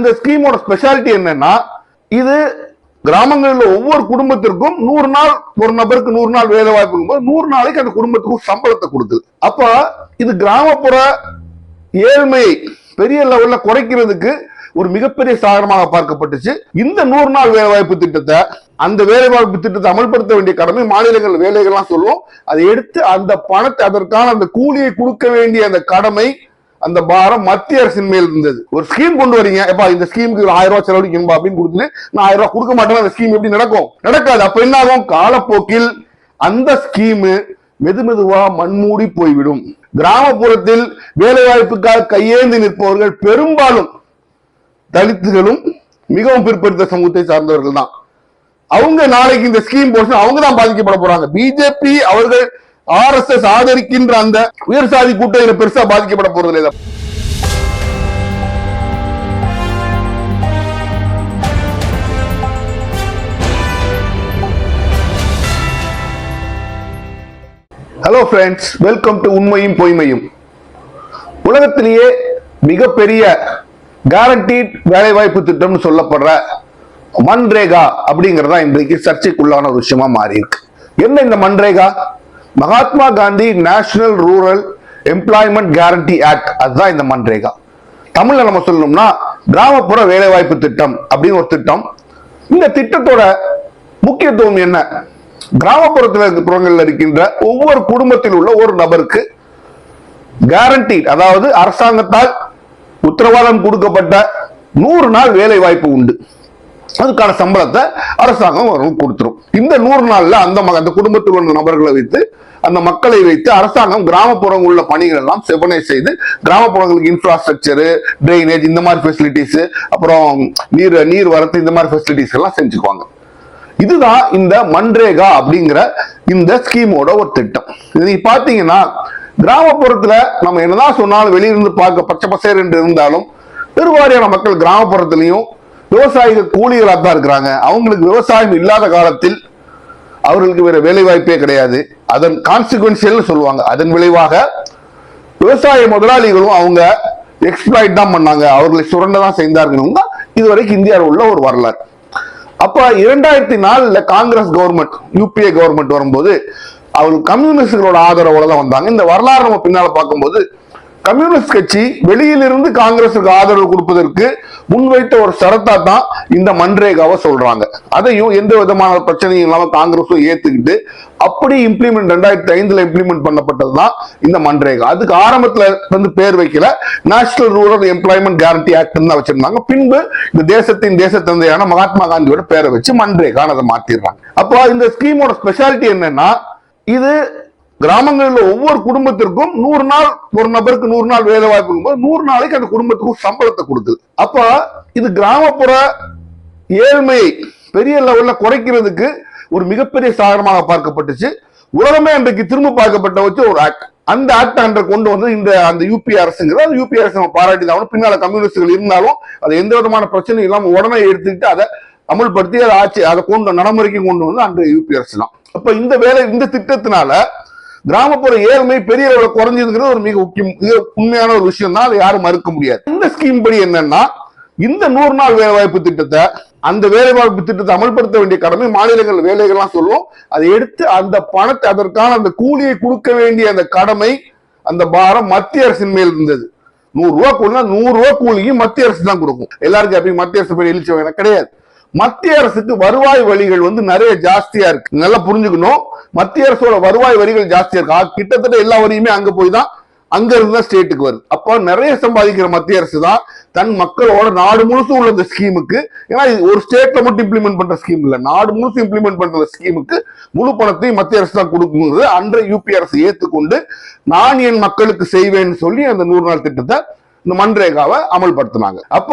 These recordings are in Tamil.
இந்த ஸ்கீமோட ஸ்பெஷாலிட்டி என்னன்னா இது கிராமங்களில் ஒவ்வொரு குடும்பத்திற்கும் நூறு நாள் ஒரு நபருக்கு நூறு நாள் வேலை வாய்ப்பு நூறு நாளைக்கு அந்த குடும்பத்துக்கு சம்பளத்தை கொடுக்குது. அப்ப இது கிராமப்புற ஏழ்மையை பெரிய லெவல்ல குறைக்கிறதுக்கு ஒரு மிகப்பெரிய சாதனமாக பார்க்கப்பட்டுச்சு. இந்த நூறு நாள் வேலைவாய்ப்பு திட்டத்தை அந்த வேலைவாய்ப்பு திட்டத்தை அமல்படுத்த வேண்டிய கடமை மாநிலங்கள் வேலைகள்லாம் சொல்லும். அதை எடுத்து அந்த பணத்தை அதற்கான அந்த கூலியை கொடுக்க வேண்டிய அந்த கடமை அந்த பாரம் மத்திய அரசின் மேல் இருந்தது. ஒரு ஸ்கீம் கொண்டு வரீங்க. எப்பா இந்த ஸ்கீமுக்கு ஒரு ஆயிரம் ரூபாய் செலவழிக்கணும்பா அப்படின்னு கொடுத்துட்டு நான் ஆயிரம் ரூபாய் கொடுக்க மாட்டேன் அந்த ஸ்கீம் எப்படி நடக்கும்? நடக்காது. அப்ப என்ன ஆகும் காலப்போக்கில் அந்த ஸ்கீமு மெது மெதுவா மண்மூடி போய்விடும். கிராமப்புறத்தில் வேலைவாய்ப்புக்காக கையேந்து கையேந்தி நிற்பவர்கள் பெரும்பாலும் தலித்துகளும் மிகவும் பிற்படுத்த சமூகத்தை சார்ந்தவர்கள் தான். அவங்க நாளைக்கு இந்த ஸ்கீம் போட்டு அவங்க தான் பாதிக்கப்பட போறாங்க. பிஜேபி அவர்கள் ஆர் எஸ் எஸ் ஆதரிக்கின்ற அந்த உயர் சாதி கூட்டம் இதுல பெருசா பாதிக்கப்பட போறது இல்லை ஹலோ ஃப்ரெண்ட்ஸ் வெல்கம் டு உண்மையும் பொய்மையும் உலகத்திலேயே மிகப்பெரிய கேரண்டீட் வேலைவாய்ப்பு திட்டம்னு சொல்லப்படுற மன்ரேகா அப்படிங்கறதா இன்றைக்கு சர்ச்சைக்குள்ளான ஒரு விஷயமா மாறி இருக்கு என்ன இந்த MNREGA? Mahatma Gandhi National Rural Employment Guarantee Act. அதுதான் இந்த மன்ரேகா. தமிழ்ல நம்ம சொல்லணும்னா கிராமப்புற வேலைவாய்ப்பு திட்டம் அப்படின்னு ஒரு திட்டம். இந்த திட்டத்தோட முக்கியத்துவம் என்ன? கிராமப்புறத்தில் புறங்களில் இருக்கின்ற ஒவ்வொரு குடும்பத்தில் உள்ள ஒரு நபருக்கு கேரண்டி அதாவது அரசாங்கத்தால் உத்தரவாதம் கொடுக்கப்பட்ட நூறு நாள் வேலை வாய்ப்பு உண்டு. அதுக்கான சம்பளத்தை அரசாங்கம் அவர்களுக்கு கொடுத்துரும். இந்த நூறு நாளில் அந்த அந்த குடும்பத்தில் உள்ள நபர்களை வைத்து அந்த மக்களை வைத்து அரசாங்கம் கிராமப்புறம் உள்ள பணிகள் எல்லாம் செவனை செய்து கிராமப்புறங்களுக்கு இன்ஃப்ராஸ்ட்ரக்சரு ட்ரைனேஜ் இந்த மாதிரி ஃபெசிலிட்டிஸ் அப்புறம் நீர் நீர் வரத்து இந்த மாதிரி ஃபெசிலிட்டிஸ் எல்லாம் செஞ்சுக்குவாங்க. இதுதான் இந்த மன்ரேகா அப்படிங்கிற இந்த ஸ்கீமோட ஒரு திட்டம். இது பார்த்தீங்கன்னா கிராமப்புறத்தில் கிராமப்புறத்துல நம்ம என்னதான் சொன்னாலும் வெளியிருந்து பார்க்க பச்சை பசேர் என்று இருந்தாலும் பெருவாரியான மக்கள் கிராமப்புறத்துலையும் விவசாயிகள் கூலிகளாக தான் இருக்கிறாங்க. அவங்களுக்கு விவசாயம் இல்லாத காலத்தில் அவர்களுக்கு வேற வேலை வாய்ப்பே கிடையாது. அதன் கான்சிக்வன்சியல் சொல்லுவாங்க. அதன் விளைவாக விவசாய முதலாளிகளும் அவங்க எக்ஸ்பிளாய்ட் தான் பண்ணாங்க. அவர்களை சுரண்ட தான் செய்தார்கள் இதுவரைக்கும் இந்தியாவில் உள்ள ஒரு வரலாறு. அப்ப இரண்டாயிரத்தி நாலுல காங்கிரஸ் கவர்மெண்ட் யூபிஏ கவர்மெண்ட் வரும்போது அவர் கம்யூனிஸ்டுகளோட ஆதரவோட தான் வந்தாங்க. இந்த வரலாறு நம்ம பின்னால பார்க்கும்போது கம்யூனிஸ்ட் கட்சி வெளியிலிருந்து காங்கிரசுக்கு ஆதரவு கொடுப்பதற்கு முன்வைத்த ஒரு சரத்தா தான் இந்த மன்ரேகாவை சொல்றாங்க. அதையும் எந்த விதமான பிரச்சனையும் இல்லாம காங்கிரஸும் ஏத்துக்கிட்டு அப்படி இம்ப்ளிமெண்ட் ரெண்டாயிரத்தி ஐந்துல இம்ப்ளிமெண்ட் பண்ணப்பட்டது தான் இந்த மன்ரேகா. அதுக்கு ஆரம்பத்துல வந்து பேர் வைக்கல. National Rural Employment Guarantee Act தான் வச்சிருந்தாங்க. பின்பு இந்த தேசத்தின் தேச தந்தையான மகாத்மா காந்தியோட பேரை வச்சு மன்ரேகான்னு அதை மாத்திடுறாங்க. அப்போ இந்த ஸ்கீமோட ஸ்பெஷாலிட்டி என்னன்னா இது கிராமங்களில் ஒவ்வொரு குடும்பத்திற்கும் நூறு நாள் ஒரு நபருக்கு நூறு நாள் வேலை வாய்ப்பு இருக்கும்போது நூறு நாளைக்கு அந்த குடும்பத்துக்கு சம்பளத்தை கொடுக்குது. அப்ப இது கிராமப்புற ஏழ்மையை பெரிய லெவல்ல குறைக்கிறதுக்கு ஒரு மிகப்பெரிய சாதனமாக பார்க்கப்பட்டுச்சு. உலகமே அன்றைக்கு திரும்ப பார்க்கப்பட்ட வச்சு ஒரு ஆக்ட் அந்த ஆக்ட் அன்றை கொண்டு வந்து இந்த அந்த யூபி அரசுங்கிறது. அந்த யூபி அரசு நம்ம பாராட்டி தான் பின்னால கம்யூனிஸ்டுகள் இருந்தாலும் அது எந்த விதமான பிரச்சனையும் இல்லாமல் உடனே எடுத்துக்கிட்டு அதை அமல்படுத்தி அதை ஆட்சி அதை கொண்டு நடைமுறைக்கு கொண்டு வந்து அந்த யூபி அரசு தான் அப்ப இந்த வேலை இந்த திட்டத்தினால கிராமப்புற ஏழ்மை பெரிய அளவில் குறைஞ்சதுங்கிறது ஒரு மிக முக்கியம் இது உண்மையான ஒரு விஷயம் தான் அதை யாரும் மறுக்க முடியாது. இந்த ஸ்கீம் படி என்னன்னா இந்த நூறு நாள் வேலைவாய்ப்பு திட்டத்தை அந்த வேலைவாய்ப்பு திட்டத்தை அமல்படுத்த வேண்டிய கடமை மாநிலங்கள் வேலைகள்லாம் சொல்லும். அதை எடுத்து அந்த பணத்தை அதற்கான அந்த கூலியை கொடுக்க வேண்டிய அந்த கடமை அந்த பாரம் மத்திய அரசின் மேல் இருந்தது. நூறு ரூபா கூலினா நூறு ரூபா கூலியும் மத்திய அரசு தான் கொடுக்கும். எல்லாருக்கும் அப்படி மத்திய அரசு பேர் எழுச்சி எனக்கு கிடையாது. மத்திய அரசுக்கு வருவாய் வழிகள் வந்து நிறைய ஜாஸ்தியா இருக்கு. நல்லா புரிஞ்சுக்கணும். மத்திய அரசோட வருவாய் வரிகள் ஜாஸ்தியா இருக்கு. கிட்டத்தட்ட எல்லா வரியுமே அங்க போய் தான் அங்க இருந்து தான் ஸ்டேட்டுக்கு வருது. அப்போ நிறைய சம்பாதிக்கிற மத்திய அரசு தான் தன் மக்களோட நாடு முழுசும் உள்ள இந்த ஸ்கீமுக்கு ஏன்னா இது ஒரு ஸ்டேட்ல மட்டும் இம்ப்ளிமெண்ட் பண்ற ஸ்கீம் இல்ல. நாடு முழுசும் இம்ப்ளிமெண்ட் பண்ற ஸ்கீமுக்கு முழு பணத்தையும் மத்திய அரசு தான் கொடுக்குங்கிறது அன்றைய யூபி அரசு ஏத்துக்கொண்டு நான் என் மக்களுக்கு செய்வேன்னு சொல்லி அந்த நூறு நாள் திட்டத்தை இந்த மன்ரேகாவை அமல்படுத்தினாங்க. அப்ப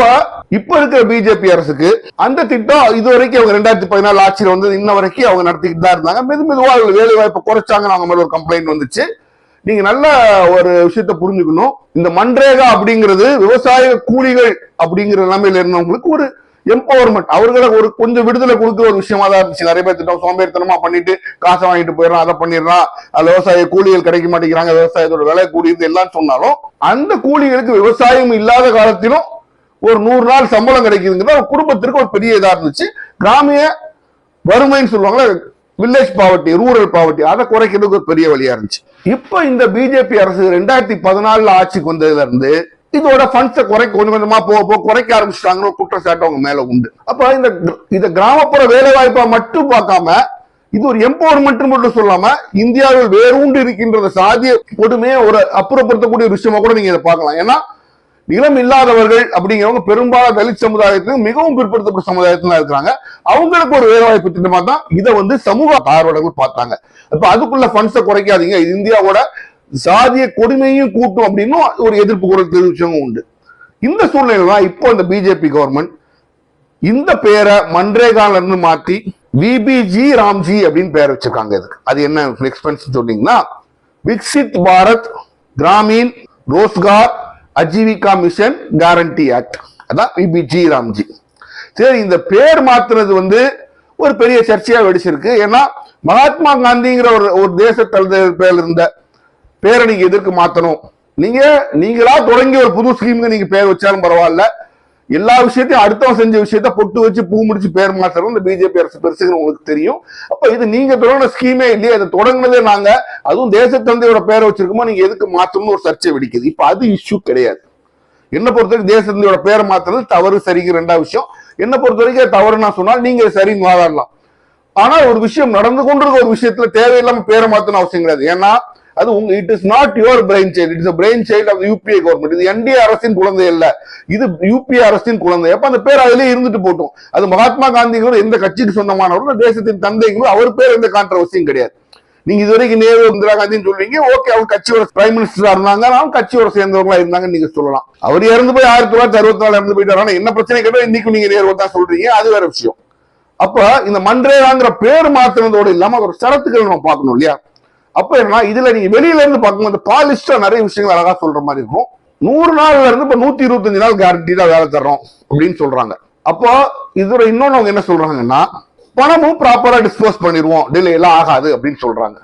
இப்ப இருக்கிற பிஜேபி அரசுக்கு அந்த திட்டம் இது வரைக்கும் அவங்க ரெண்டாயிரத்தி பதினாலு ஆட்சியில் வந்து இன்ன வரைக்கும் அவங்க நடத்திக்கிட்டு தான் இருந்தாங்க. மெது மெதுவா அவர்கள் வேலை வாய்ப்பை குறைச்சாங்கன்னு அவங்க மேல ஒரு கம்ப்ளைண்ட் வந்துச்சு. நீங்க நல்ல ஒரு விஷயத்த புரிஞ்சுக்கணும். இந்த மன்ரேகா அப்படிங்கிறது விவசாய கூலிகள் அப்படிங்கிற நிலைமையில இருந்தவங்களுக்கு ஒரு எம்பவர்மெண்ட் அவர்களை ஒரு கொஞ்சம் விடுதலை கொடுக்குற ஒரு விஷயமா தான் இருந்துச்சு. நிறைய பேர் திட்டம் சோம்பேறித்தனமா பண்ணிட்டு காசை வாங்கிட்டு போயிடறான் அதை பண்ணிடுறான். அதுல விவசாய கூலிகள் கிடைக்க மாட்டேங்கிறாங்க விவசாயத்தோட விலை கூடியது எல்லாம் சொன்னாலும் அந்த கூலிகளுக்கு விவசாயம் இல்லாத காலத்திலும் ஒரு நூறு நாள் சம்பளம் கிடைக்குதுங்கிறது ஒரு குடும்பத்திற்கு ஒரு பெரிய இதா இருந்துச்சு. கிராமிய வறுமைன்னு சொல்லுவாங்கல்ல வில்லேஜ் பாவர்ட்டி ரூரல் பாவர்ட்டி அதை குறைக்கிறதுக்கு ஒரு பெரிய வழியா இருந்துச்சு. இப்போ இந்த பிஜேபி அரசு ரெண்டாயிரத்தி பதினாலுல ஆட்சிக்கு வந்ததுல இருந்து இதோட ஃபண்ட்ஸை குறைக்க கொஞ்சம் கொஞ்சமா போக போக குறைக்க ஆரம்பிச்சிட்டாங்கன்னு குற்றச்சாட்டு அவங்க மேல உண்டு. அப்ப இந்த இந்த கிராமப்புற வேலைவாய்ப்ப மட்டும் பார்க்காம இது ஒரு எம்பவர்மெண்ட் மட்டும் சொல்லாம இந்தியாவில் வேரூண்டு இருக்கின்ற சாதிய கொடுமையை ஒரு அப்புறப்படுத்தக்கூடிய ஒரு விஷயமா கூட நீங்க இதை பார்க்கலாம். ஏன்னா நிலம் இல்லாதவர்கள் அப்படிங்கிறவங்க பெரும்பாலும் தலித் சமுதாயத்திலும் மிகவும் பிற்படுத்தப்பட்ட சமுதாயத்துல இருக்கிறாங்க. அவங்களுக்கு ஒரு வேலைவாய்ப்பு திட்டமா தான் இதை வந்து சமூக ஆர்வலர்கள் பார்த்தாங்க. அப்ப அதுக்குள்ள ஃபண்ட்ஸை குறைக்காதீங்க. இந்தியாவோட சாதிய கொடுமையும் கூட்டும் அப்படின்னு ஒரு எதிர்ப்பு குரல் தெரிவிச்சவங்க உண்டு. இந்த சூழ்நிலை தான் இப்போ இந்த பிஜேபி கவர்மெண்ட் இந்த பேரை மன்ரேகால இருந்து மாத்தி விபிஜி ராம்ஜி அப்படின்னு பேர் வச்சிருக்காங்க இதுக்கு. அது என்ன எக்ஸ்பென்ஸ் சொன்னீங்கன்னா Viksit Bharat Grameen Rozgar Ajeevika mission guarantee act அதான் விபிஜி ராம்ஜி சரி இந்த பேர் மாத்துறது வந்து ஒரு பெரிய சர்ச்சையா வெடிச்சிருக்கு. ஏன்னா மகாத்மா காந்திங்கிற ஒரு ஒரு தேச தலைவர் பேர் இருந்த பேரை நீங்க எதற்கு மாத்தணும். நீங்க நீங்களா தொடங்கி ஒரு புது ஸ்கீமுக்கு நீங்க பேர் வச்சாலும் பரவாயில்ல. எல்லா விஷயத்தையும் அடுத்தவன் செஞ்ச விஷயத்த பொட்டு வச்சு பூ முடிச்சு பேர் மாத்துறது இந்த பிஜேபி அரசு பெருசுன்னு உங்களுக்கு தெரியும். அப்ப இது நீங்க தொடங்கின ஸ்கீமே இல்லையே அதை தொடங்கினதே நாங்க. அதுவும் தேசத்தந்தையோட பேரை வச்சிருக்கோமோ நீங்க எதுக்கு மாத்தணும்னு ஒரு சர்ச்சை வெடிக்குது. இப்ப அது இஷ்யூ கிடையாது. என்ன பொறுத்தவரைக்கும் தேசத்தந்தையோட பேரை மாத்துறது தவறு சரிக்கு ரெண்டாவது விஷயம். என்ன பொறுத்த வரைக்கும் தவறு நான் சொன்னால் நீங்க சரின்னு வாதாடலாம். ஆனா ஒரு விஷயம் நடந்து கொண்டிருக்க ஒரு விஷயத்துல தேவையில்லாம பேரை மாத்தணும் அவசியம் கிடையாது. ஏன்னா அது உங்க it is not your brain child it's brain child of UPA government இது என்டிஏ அரசின் குழந்தை இல்ல இது யூபிஏ அரசின் குழந்தை. அப்ப அந்த பேர் அதிலே இருந்துட்டு போட்டும். அது மகாத்மா காந்திங்கிறது எந்த கட்சிக்கு சொந்தமானவரும் தேசத்தின் தந்தைங்களும் அவர் பேர் எந்த கான்ட்ரவர்சியும் கிடையாது. நீங்க இது வரைக்கும் நேரு இந்திரா காந்தின்னு சொல்றீங்க ஓகே அவங்க கட்சியோட பிரைம் மினிஸ்டரா இருந்தாங்க. அவங்க கட்சியோட சேர்ந்தவங்களா இருந்தாங்கன்னு நீங்க சொல்லலாம். அவர் இறந்து போய் ஆயிரத்தி தொள்ளாயிரத்தி அறுபத்தி நாலு இறந்து போயிட்டாரு. ஆனா என்ன பிரச்சனை கேட்டால் இன்னைக்கு நீங்க நேரு தான் சொல்றீங்க. அது வேற விஷயம். அப்ப இந்த மன்றேராங்கிற பேர் மாத்தினதோடு இல்லாம ஒரு சரத்துக்கள் நம்ம பார்க்கணும் இல்லையா? அப்ப என்ன இதுல நீங்க வெளியில இருந்து பார்க்கும்போது பாலிஸ்டா நிறைய விஷயங்கள் அழகா சொல்ற மாதிரி இருக்கும். நூறு நாள்ல இருந்து இப்ப நூத்தி இருபத்தஞ்சு நாள் கேரண்டி தான் வேலை தர்றோம் அப்படின்னு சொல்றாங்க. அப்போ இதுல இன்னொன்னு அவங்க என்ன சொல்றாங்கன்னா பணமும் ப்ராப்பரா டிஸ்போஸ் பண்ணிடுவோம். டிலே எல்லாம் ஆகாது அப்படின்னு சொல்றாங்க.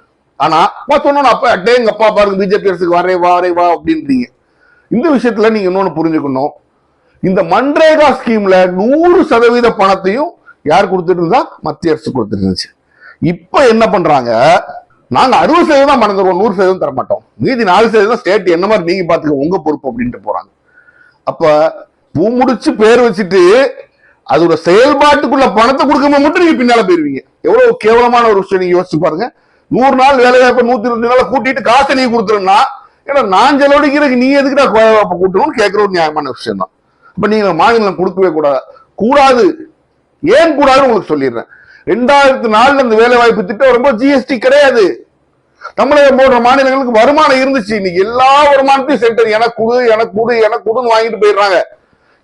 ஆனா சொன்னோம் அப்ப அட்டே எங்க அப்பா பாருங்க பிஜேபி அரசுக்கு வரே வா வரே வா அப்படின்றீங்க. இந்த விஷயத்துல நீங்க இன்னொன்னு புரிஞ்சுக்கணும். இந்த மன்ரேகா ஸ்கீம்ல நூறு சதவீத பணத்தையும் யார் கொடுத்துட்டு இருந்தா? மத்திய அரசு கொடுத்துட்டு இருந்துச்சு. இப்ப என்ன பண்றாங்க? நாங்க அறுபது சதவீதம் தான் பணம் தருவோம் நூறு சதவீதம் தர மாட்டோம் மீதி நாலு சதவீதம் ஸ்டேட் என்ன மாதிரி நீங்க பாத்துக்க உங்க பொறுப்பு அப்படின்ட்டு போறாங்க. அப்ப பூ முடிச்சு பேர் வச்சுட்டு அதோட செயல்பாட்டுக்குள்ள பணத்தை கொடுக்கும்போது மட்டும் நீங்க பின்னால போயிருவீங்க. எவ்வளவு கேவலமான ஒரு விஷயம் நீங்க யோசிச்சு பாருங்க. நூறு நாள் வேலை வாய்ப்பு நூத்தி இருபது நாள் கூட்டிட்டு காசை நீ கொடுத்துருன்னா ஏன்னா நான் செலவழிக்கிறதுக்கு நீ எதுக்குடா நான் வாய்ப்பை கூட்டணும்னு கேட்கிற ஒரு நியாயமான விஷயம் தான் அப்ப நீங்க மாநிலம் கொடுக்கவே கூடாது. கூடாது. ஏன் கூடாதுன்னு உங்களுக்கு சொல்லிடுறேன். ரெண்டாயிரத்தி நாலுல இந்த வேலை வாய்ப்பு திட்டம் ரொம்ப ஜிஎஸ்டி கிடையாது. தமிழகம் போன்ற மாநிலங்களுக்கு வருமானம் இருந்துச்சு. இன்னைக்கு எல்லா வருமானத்தையும் சென்டர் எனக்கு கொடு எனக்கு கொடு எனக்கு கொடுன்னு வாங்கிட்டு போயிடுறாங்க.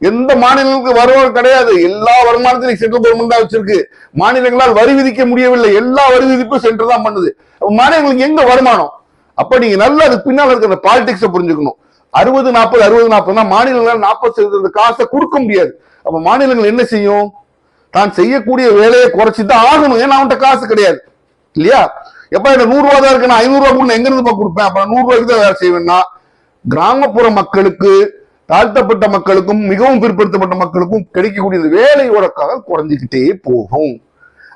எந்த மாநிலங்களுக்கு வருமானம் கிடையாது. எல்லா வருமானத்தையும் சென்ட்ரல் கவர்மெண்ட் தான் வச்சிருக்கு. மாநிலங்களால் வரி விதிக்க முடியவில்லை. எல்லா வரி விதிப்பும் சென்டர் தான் பண்ணுது. மாநிலங்களுக்கு எங்க வருமானம்? அப்ப நீங்க நல்லா அதுக்கு பின்னால் இருக்கிற பாலிடிக்ஸை புரிஞ்சுக்கணும். அறுபது நாற்பது அறுபது நாற்பது மாநிலங்களால் நாற்பது சதவீத காசை கொடுக்க முடியாது. அப்ப மாநிலங்கள் என்ன செய்யும்? தான் செய்யக்கூடிய வேலையை குறைச்சிதான் ஆகணும். ஏன்னா அவன்கிட்ட காசு கிடையாது. இல்லையா? எப்ப எனக்கு நூறு ரூபா தான் இருக்கு நான் ஐநூறு ரூபா கூட எங்க இருந்து கொடுப்பேன்? அப்ப நூறு ரூபாய்க்கு தான் வேலை செய்வேன்னா கிராமப்புற மக்களுக்கு தாழ்த்தப்பட்ட மக்களுக்கும் மிகவும் பிற்படுத்தப்பட்ட மக்களுக்கும் கிடைக்கக்கூடிய இந்த வேலையோட காலம் குறைஞ்சிக்கிட்டே போகும்.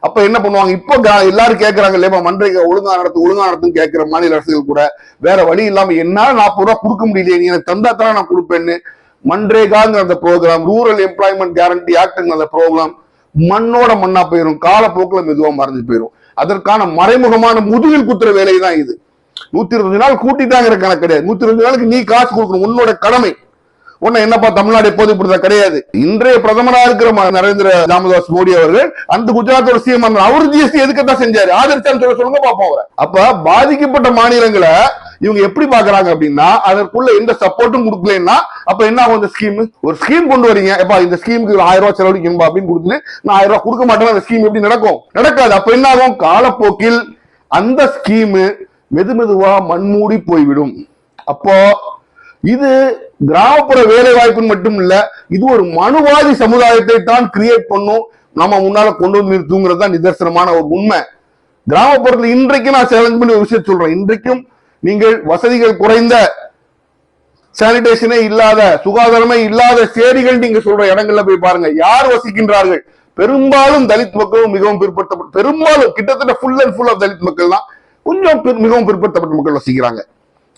அப்ப என்ன பண்ணுவாங்க? இப்போ எல்லாரும் கேட்கறாங்க இல்லையா மன்றைக்கு ஒழுங்கா நடத்து ஒழுங்கா நடத்துன்னு கேட்கிற மாநில அரசுகள் கூட வேற வழி இல்லாம என்னால நாற்பது ரூபா கொடுக்க முடியலையே நீ எனக்கு தந்தா தானே நான் கொடுப்பேன்னு மன்ரேகாங்கிற அந்த ப்ரோக்ராம் ரூரல் எம்ப்ளாய்மெண்ட் கேரண்டி ஆக்டுங்கிற அந்த ப்ரோக்ராம் மண்ணோட மண்ணா போயிடும் காலப்போக்கில் மெதுவா மறைஞ்சு போயிடும் அதற்கான மறைமுகமான முதுகில் குத்துற வேலை தான் இது. நூத்தி இருபது நாள் கூட்டிட்டாங்கிற கணக்கு கிடையாது. நூத்தி இருபது நாளுக்கு நீ காசு கொடுக்கணும் உன்னோட கடமை. உன்னை என்னப்பா தமிழ்நாடு எப்போது இப்படிதான் கிடையாது. இன்றைய பிரதமரா இருக்கிற ம- நரேந்திர தாமதாஸ் மோடி அவர்கள் அந்த குஜராத்தோட சிஎம் அவர் ஜிஎஸ்டி எதுக்கு தான் செஞ்சாரு? ஆதரிச்சான்னு சொல்ல சொல்லுங்க பாப்போம் அவரை. அப்ப பாதிக்கப்பட்ட மாநிலங்களை இவங்க எப்படி பாக்குறாங்க அப்படின்னா அதற்குள்ள எந்த சப்போர்ட்டும் கொடுக்கலன்னா அப்ப என்ன ஆகும் இந்த ஸ்கீம் ஒரு ஸ்கீம் கொண்டு வரீங்க. எப்பா இந்த ஸ்கீமுக்கு ஆயிரம் ரூபாய் செலவழிக்கணும்பா அப்படின்னு கொடுத்துட்டு நான் ஆயிரம் ரூபாய் கொடுக்க மாட்டேன் அந்த ஸ்கீம் எப்படி நடக்கும்? நடக்காது. அப்ப என்ன ஆகும்? காலப்போக்கில் அந்த ஸ்கீமு மெது மெதுவா மண்மூடி போய்விடும். அப்போ இது கிராமப்புற வேலை வாய்ப்புன்னு மட்டும் இல்ல இது ஒரு மனுவாதி சமுதாயத்தை தான் கிரியேட் பண்ணும். நம்ம முன்னால கொண்டு வந்து நிறுத்துங்கிறது தான் நிதர்சனமான ஒரு உண்மை. கிராமப்புறத்துல இன்றைக்கு நான் சேலஞ்ச் பண்ணி ஒரு விஷயம் சொல்றேன். இன்றைக்கும் நீங்கள் வசதிகள் குறைந்த சானிடேஷனே இல்லாத சுகாதாரமே இல்லாத சேரிகள் நீங்க சொல்ற இடங்கள்ல போய் பாருங்க. யார் வசிக்கின்றார்கள்? பெரும்பாலும் தலித் மக்களும் மிகவும் பிற்படுத்தப்பட்ட பெரும்பாலும் கிட்டத்தட்ட full and full of Dalit மக்கள் தான். கொஞ்சம் மிகவும் பிற்படுத்தப்பட்ட மக்கள் வசிக்கிறாங்க.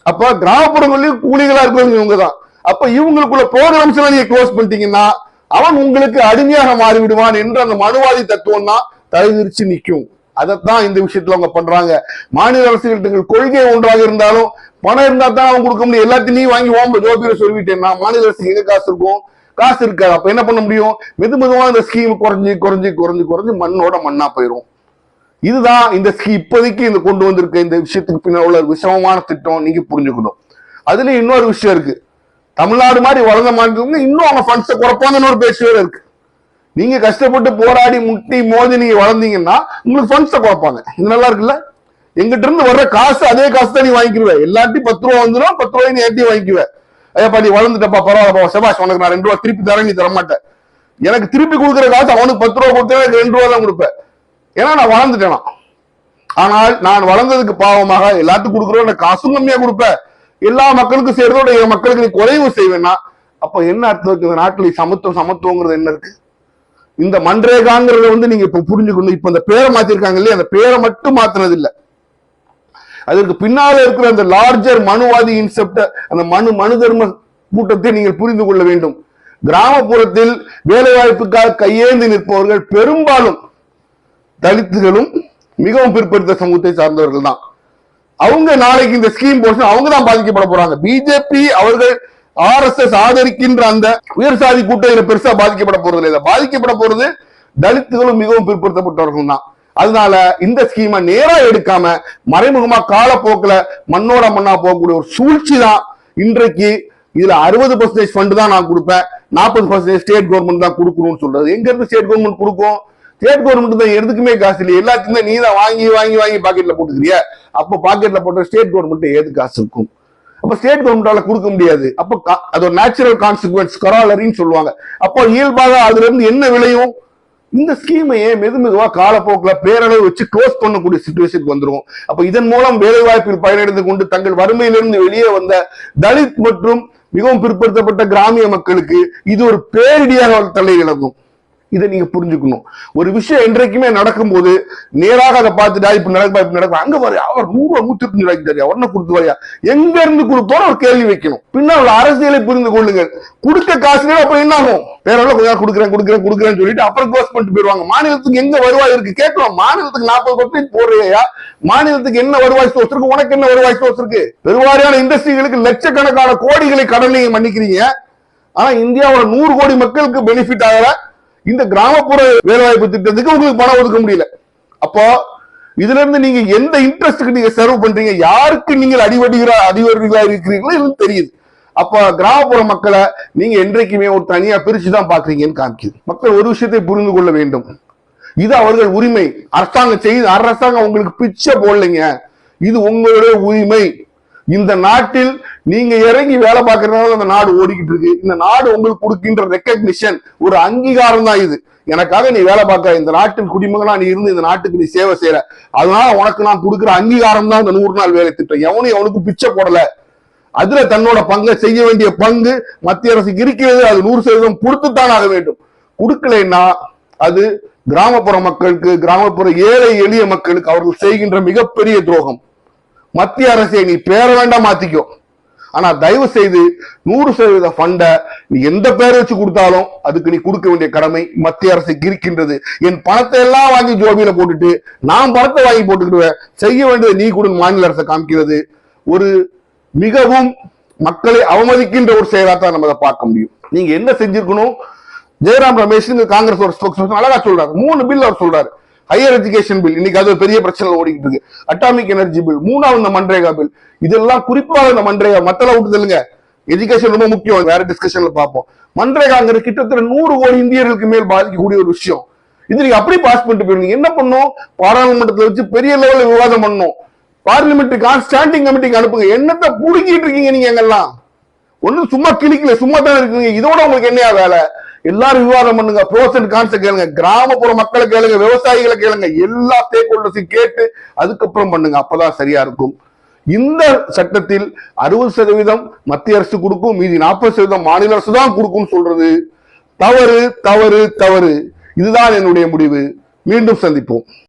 அப்ப கிராமப்புறங்களில் கூலிகளா இருக்கிறவங்க இவங்க தான். அப்ப இவங்களுக்குள்ள ப்ரோக்ராம்ஸ் எல்லாம் நீங்க க்ளோஸ் பண்ணிட்டீங்கன்னா அவன் உங்களுக்கு அடிமையாக மாறிவிடுவான் என்று அந்த மனுவாதி தத்துவம் தான் தலைவிரிச்சு நிற்கும். அதைத்தான் இந்த விஷயத்துல அவங்க பண்றாங்க. மாநில அரசுகிட்ட கொள்கை ஒன்றாக இருந்தாலும் பணம் இருந்தா தான் அவங்க கொடுக்க முடியும். எல்லாத்தையும் நீ வாங்கி ஓம்ப ஜோபியில சொல்லிட்டேன்னா மாநில அரசுக்கு எங்க காசு இருக்கும். காசு இருக்காது. அப்ப என்ன பண்ண முடியும்? மெது மெதுவா இந்த ஸ்கீம் குறைஞ்சி குறைஞ்சி குறைஞ்சி குறைஞ்சு மண்ணோட மண்ணா போயிரும். இதுதான் இந்த ஸ்கீம் இப்போதைக்கு இந்த கொண்டு வந்திருக்க இந்த விஷயத்துக்கு பின்னால் உள்ள ஒரு விஷமமான திட்டம் நீங்க புரிஞ்சுக்கணும். அதுல இன்னொரு விஷயம் இருக்கு. தமிழ்நாடு மாதிரி வளர்ந்த மாநிலத்துல இன்னும் அவங்க ஃபண்ட்ஸை குறைப்பாங்கன்னு ஒரு பேச்சு வேற இருக்கு. நீங்க கஷ்டப்பட்டு போராடி முட்டி மோதி நீங்க வளர்ந்தீங்கன்னா உங்களுக்கு ஃபண்ட்ஸை குழப்பாங்க இது நல்லா இருக்குல்ல? எங்கிட்ட இருந்து வர்ற காசு அதே காசு தான் நீ வாங்கிக்குவேன் எல்லாத்தையும் பத்து ரூபா வந்துடும் பத்து ரூபாய் நீ ஏற்றி வாங்கிக்குவேன் ஐயாப்பா நீ வளர்ந்துட்டப்பா பரவாயில்லப்பா செபாஷ் உனக்கு நான் ரெண்டு ரூபா திருப்பி தரேன் நீ தரமாட்டேன் எனக்கு திருப்பி கொடுக்குற காசு அவனுக்கு பத்து ரூபா கொடுத்தா எனக்கு ரெண்டு ரூபா தான் கொடுப்பேன் ஏன்னா நான் வளர்ந்துட்டேனா? ஆனால் நான் வளர்ந்ததுக்கு பாவமாக எல்லாத்துக்கும் கொடுக்குறோம் எனக்கு காசும் கம்மியா கொடுப்பேன் எல்லா மக்களுக்கும் சேர்றதோட என் மக்களுக்கு நீ குறைவு செய்வேன்னா அப்ப என்ன அர்த்தம் இருக்குது? இந்த நாட்டில் சமத்துவம் சமத்துவங்கிறது என்ன இருக்கு? இந்த மன்றேகாங்கிறத வந்து நீங்க இப்ப புரிஞ்சுக்கணும். இப்ப இந்த பேரை மாத்திருக்காங்க இல்லையா? அந்த பேரை மட்டும் மாத்தினது இல்ல அதற்கு பின்னால இருக்கிற அந்த லார்ஜர் மனுவாதி இன்செப்ட அந்த மனு மனு தர்ம கூட்டத்தை நீங்கள் புரிந்து கொள்ள வேண்டும். கிராமப்புறத்தில் வேலைவாய்ப்புக்காக கையேந்து கையேந்தி நிற்பவர்கள் பெரும்பாலும் தலித்துகளும் மிகவும் பிற்படுத்த சமூகத்தை சார்ந்தவர்கள் தான். அவங்க நாளைக்கு இந்த ஸ்கீம் போட்டு அவங்க தான் பாதிக்கப்பட போறாங்க. பிஜேபி அவர்கள் ஆர்எஸ்எஸ் ஆதரிக்கின்ற அந்த உயர் சாதி கூட்டம் இதுல பெருசா பாதிக்கப்பட போறது இல்லை பாதிக்கப்பட போறது தலித்துகளும் மிகவும் பிற்படுத்தப்பட்டவர்கள் தான். அதனால இந்த ஸ்கீமை நேரா எடுக்காம மறைமுகமா காலப்போக்குல மண்ணோட மண்ணா போகக்கூடிய ஒரு சூழ்ச்சி தான் இன்றைக்கு இதுல அறுபது பர்சன்டேஜ் ஃபண்ட் தான் நான் கொடுப்பேன். நாற்பது பர்சன்டேஜ் ஸ்டேட் கவர்மெண்ட் தான் கொடுக்கணும்னு சொல்றது. எங்க இருந்து ஸ்டேட் கவர்மெண்ட் கொடுக்கும்? ஸ்டேட் கவர்மெண்ட் தான் எதுக்குமே காசு இல்லை எல்லாத்தையும் தான் நீ தான் வாங்கி வாங்கி வாங்கி பாக்கெட்ல போட்டுக்கிறிய. அப்ப பாக்கெட்ல போட்ட ஸ்டேட் கவர்மெண்ட் ஏது காசு இருக்கும்? அப்ப ஸ்டேட் கவர்மெண்டால கொடுக்க முடியாது. அப்ப அது ஒரு நேச்சுரல் கான்சிக்வன்ஸ் கராலரின்னு சொல்லுவாங்க. அப்போ இயல்பாக அதுல இருந்து என்ன விளையும்? இந்த ஸ்கீமையே மெது மெதுவா காலப்போக்கில் பேரளவு வச்சு க்ளோஸ் பண்ணக்கூடிய சுச்சுவேஷனுக்கு வந்துடும் அப்ப இதன் மூலம் வேலைவாய்ப்பில் பயனடைந்து கொண்டு தங்கள் வறுமையிலிருந்து வெளியே வந்த தலித் மற்றும் மிகவும் பிற்படுத்தப்பட்ட கிராமிய மக்களுக்கு இது ஒரு பேரிடியாக தலை இழக்கும் இதை நீங்க புரிஞ்சுக்கணும். ஒரு விஷயம் என்றைக்குமே நடக்கும்போது நேராக அதை பார்த்துட்டா இப்ப நடக்குமா இப்ப நடக்கும் அங்க வரைய அவர் நூறு நூத்தி இருபது ரூபாய்க்கு தரியா உடனே கொடுத்து வரையா எங்க இருந்து கொடுத்தோம் ஒரு கேள்வி வைக்கணும். பின்னால் உள்ள அரசியலை புரிந்து கொள்ளுங்கள். கொடுக்க காசுல அப்புறம் என்ன ஆகும்? வேற எவ்வளவு கொஞ்சம் கொடுக்குறேன் கொடுக்குறேன் கொடுக்குறேன்னு சொல்லிட்டு அப்புறம் க்ளோஸ் பண்ணிட்டு போயிருவாங்க மாநிலத்துக்கு எங்க வருவாய் இருக்கு? கேட்கலாம். மாநிலத்துக்கு நாற்பது பர்சன்ட் போடுறியா மாநிலத்துக்கு என்ன வருவாய் சோர்ஸ் இருக்கு? உனக்கு என்ன வருவாய் சோர்ஸ் இருக்கு? பெருவாரியான இண்டஸ்ட்ரிகளுக்கு லட்சக்கணக்கான கோடிகளை கடன் நீங்க மன்னிக்கிறீங்க. ஆனா இந்தியாவோட நூறு கோடி மக்களுக்கு பெனிஃபிட் ஆகிற இந்த கிராமப்புற வேலைவாய்ப்பு திட்டத்துக்கு உங்களுக்கு பணம் ஒதுக்க முடியல. அப்போ இதுல இருந்து நீங்க எந்த இன்ட்ரெஸ்டுக்கு நீங்க சர்வ் பண்றீங்க? யாருக்கு நீங்கள் அடிவடிகளா அடிவடுகளா இருக்கிறீங்களோ தெரியுது. அப்ப கிராமப்புற மக்களை நீங்க என்றைக்குமே ஒரு தனியா பிரிச்சு தான் பாக்குறீங்கன்னு காமிக்குது. மக்கள் ஒரு விஷயத்தை புரிந்து கொள்ள வேண்டும். இது அவர்கள் உரிமை. அரசாங்கம் செய்து அரசாங்கம் உங்களுக்கு பிச்சை போடலைங்க. இது உங்களுடைய உரிமை. இந்த நாட்டில் நீங்க இறங்கி வேலை பார்க்கறதுனால அந்த நாடு ஓடிக்கிட்டு இருக்கு. இந்த நாடு உங்களுக்கு கொடுக்கின்ற ரெக்கக்னிஷன் ஒரு அங்கீகாரம் தான் இது. எனக்காக நீ வேலை பார்க்க இந்த நாட்டின் குடிமகனா நீ இருந்து இந்த நாட்டுக்கு நீ சேவை செய்யற. அதனால உனக்கு நான் கொடுக்குற அங்கீகாரம் தான் இந்த நூறு நாள் வேலை திட்டம். எவனும் எவனுக்கு பிச்சை போடல. அதுல தன்னோட பங்கை செய்ய வேண்டிய பங்கு மத்திய அரசுக்கு இருக்கிறது. அது நூறு சதவீதம் கொடுத்துத்தான் ஆக வேண்டும். கொடுக்கலைன்னா அது கிராமப்புற மக்களுக்கு கிராமப்புற ஏழை எளிய மக்களுக்கு அவர்கள் செய்கின்ற மிகப்பெரிய துரோகம். மத்திய அரசை நீ பேர வேண்டாம் மாத்திக்கோ. ஆனா தயவு செய்து நூறு சதவீத ஃபண்டை நீ எந்த பேரை வச்சு கொடுத்தாலும் அதுக்கு நீ கொடுக்க வேண்டிய கடமை மத்திய அரசுக்கு இருக்கின்றது. என் பணத்தை எல்லாம் வாங்கி ஜோபியில போட்டுட்டு நான் பணத்தை வாங்கி போட்டுக்கிடுவேன். செய்ய வேண்டியது நீ கூட மாநில அரசை காமிக்கிறது. ஒரு மிகவும் மக்களை அவமதிக்கின்ற ஒரு செயலாக தான் நம்ம அதை பார்க்க முடியும். நீங்க என்ன செஞ்சிருக்கணும்? ஜெயராம் ரமேஷ் காங்கிரஸ் ஒரு ஸ்போக்ஸ் அழகா சொல்றாரு. மூணு பில் அவர் சொல்றாரு. ஹையர் எஜுகேஷன் பில் இன்னைக்கு அது பெரிய பிரச்சனை ஓடிக்கிட்டு இருக்கு. அட்டாமிக் எனர்ஜி பில் மூணாவது இந்த மன்ரேகா பில் இதெல்லாம் குறிப்பாக இந்த மன்ரேகா மத்தல விட்டுதலுங்க எஜுகேஷன் ரொம்ப முக்கியம். வேற டிஸ்கஷன்ல பார்ப்போம். மன்ரேகாங்கிற கிட்டத்தட்ட நூறு கோடி இந்தியர்களுக்கு மேல் பாதிக்கக்கூடிய ஒரு விஷயம். இது நீங்க அப்படி பாஸ் பண்ணிட்டு போயிருந்தீங்க என்ன பண்ணும்? பாராளுமன்றத்தில் வச்சு பெரிய லெவலில் விவாதம் பண்ணணும் பார்லிமெண்ட் ஸ்டாண்டிங் கமிட்டிக்கு அனுப்புங்க. என்னத்த புடுங்கிட்டு இருக்கீங்க நீங்க எங்கெல்லாம் ஒன்னும் சும்மா கிளிக்கல சும்மா தான் இருக்குங்க. இதோட உங்களுக்கு என்னையா வேலை? எல்லாரும் விவாதம் பண்ணுங்க. ப்ரோஸ் அண்ட் கான்ஸ் கேளுங்க. கிராமப்புற மக்களை கேளுங்க. விவசாயிகளை கேளுங்க. எல்லா ஸ்டேக் ஹோல்டர்ஸையும் கேட்டு அதுக்கப்புறம் பண்ணுங்க. அப்பதான் சரியா இருக்கும். இந்த சட்டத்தில் அறுபது சதவீதம் மத்திய அரசு கொடுக்கும். மீதி நாற்பது சதவீதம் மாநில அரசு தான் கொடுக்கும் சொல்றது. தவறு தவறு தவறு. இதுதான் என்னுடைய முடிவு. மீண்டும் சந்திப்போம்.